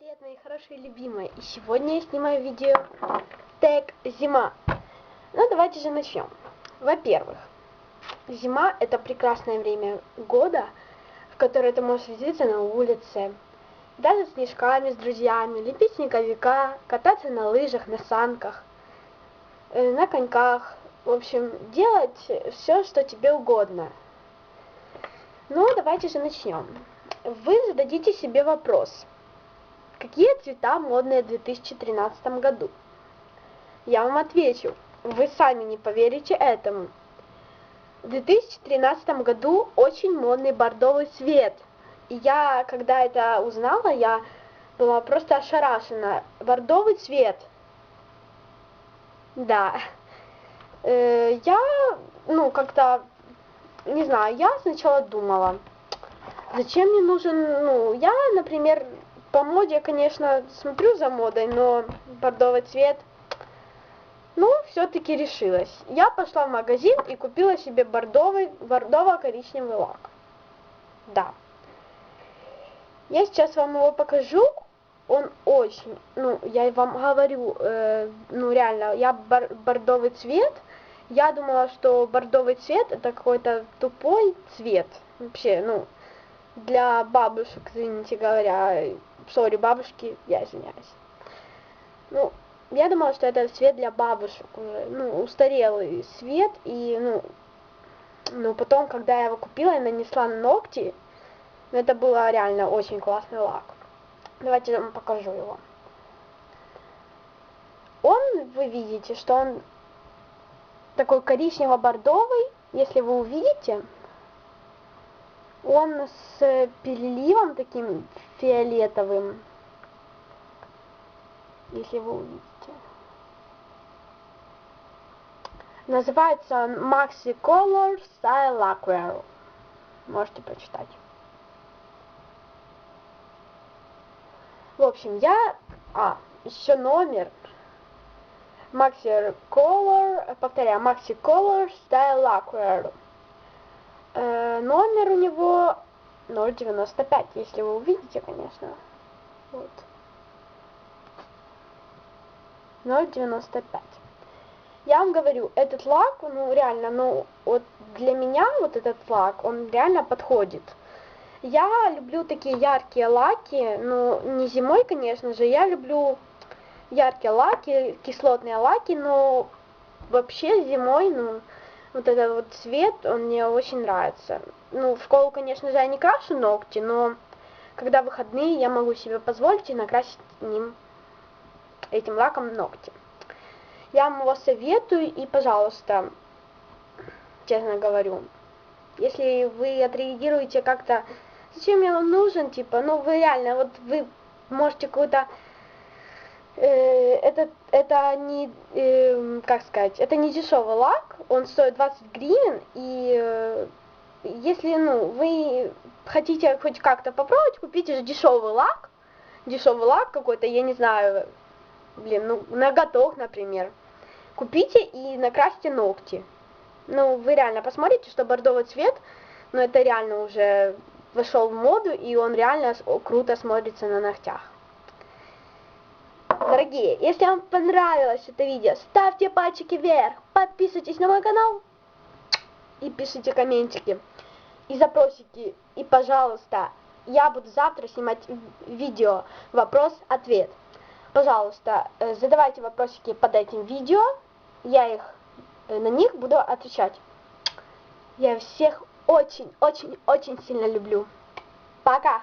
привет, мои хорошие любимые! И сегодня я снимаю видео тег зима. Ну, давайте же начнем. Во-первых, зима это прекрасное время года, в которое ты можешь веселиться на улице, даже снежками с друзьями, лепить снеговика, кататься на лыжах, на санках, э, на коньках. В общем, делать все, что тебе угодно. Ну, давайте же начнем. Вы зададите себе вопрос – Какие цвета модные в 2013 году? Я вам отвечу, вы сами не поверите этому. В 2013 году очень модный бордовый цвет. И я, когда это узнала, я была просто ошарашена. Бордовый цвет. Да. Э, я, ну, как-то, не знаю, я сначала думала, зачем мне нужен, ну, я, например, по моде, конечно, смотрю за модой, но бордовый цвет, ну, все-таки решилась. Я пошла в магазин и купила себе бордовый, бордово-коричневый лак. Да. Я сейчас вам его покажу. Он очень, ну, я вам говорю, э, ну, реально, я бор бордовый цвет. Я думала, что бордовый цвет это какой-то тупой цвет. Вообще, ну, для бабушек, извините говоря, сори, бабушки, я извиняюсь. Ну, я думала, что это цвет для бабушек уже, ну, устарелый свет, и, ну, ну, потом, когда я его купила и нанесла на ногти, ну, это было реально очень классный лак. Давайте я вам покажу его. Он, вы видите, что он такой коричнево-бордовый, если вы увидите, он с переливом таким фиолетовым, если вы увидите. Называется он Maxi Color Style Lacquer. Можете прочитать. В общем, я... А, еще номер. Maxi Color, повторяю, Maxi Color Style Lacquer. Э, номер у него 0,95, если вы увидите, конечно. Вот. 0,95. Я вам говорю, этот лак, ну реально, ну вот для меня вот этот лак, он реально подходит. Я люблю такие яркие лаки, ну не зимой, конечно же, я люблю яркие лаки, кислотные лаки, но вообще зимой, ну вот этот вот цвет, он мне очень нравится. Ну, в школу, конечно же, я не крашу ногти, но когда выходные, я могу себе позволить и накрасить ним, этим лаком ногти. Я вам его советую, и, пожалуйста, честно говорю, если вы отреагируете как-то, зачем я вам нужен, типа, ну, вы реально, вот вы можете какой-то Э, это, это не, э, как сказать, это не дешевый лак, он стоит 20 гривен, и э, если, ну, вы хотите хоть как-то попробовать, купите дешевый лак, дешевый лак какой-то, я не знаю, блин, ну, ноготок, например, купите и накрасьте ногти. Ну, вы реально посмотрите, что бордовый цвет, ну, это реально уже вошел в моду, и он реально круто смотрится на ногтях. Дорогие, если вам понравилось это видео, ставьте пальчики вверх, подписывайтесь на мой канал и пишите комментики и запросики. И, пожалуйста, я буду завтра снимать видео вопрос-ответ. Пожалуйста, э, задавайте вопросики под этим видео, я их э, на них буду отвечать. Я всех очень-очень-очень сильно люблю. Пока!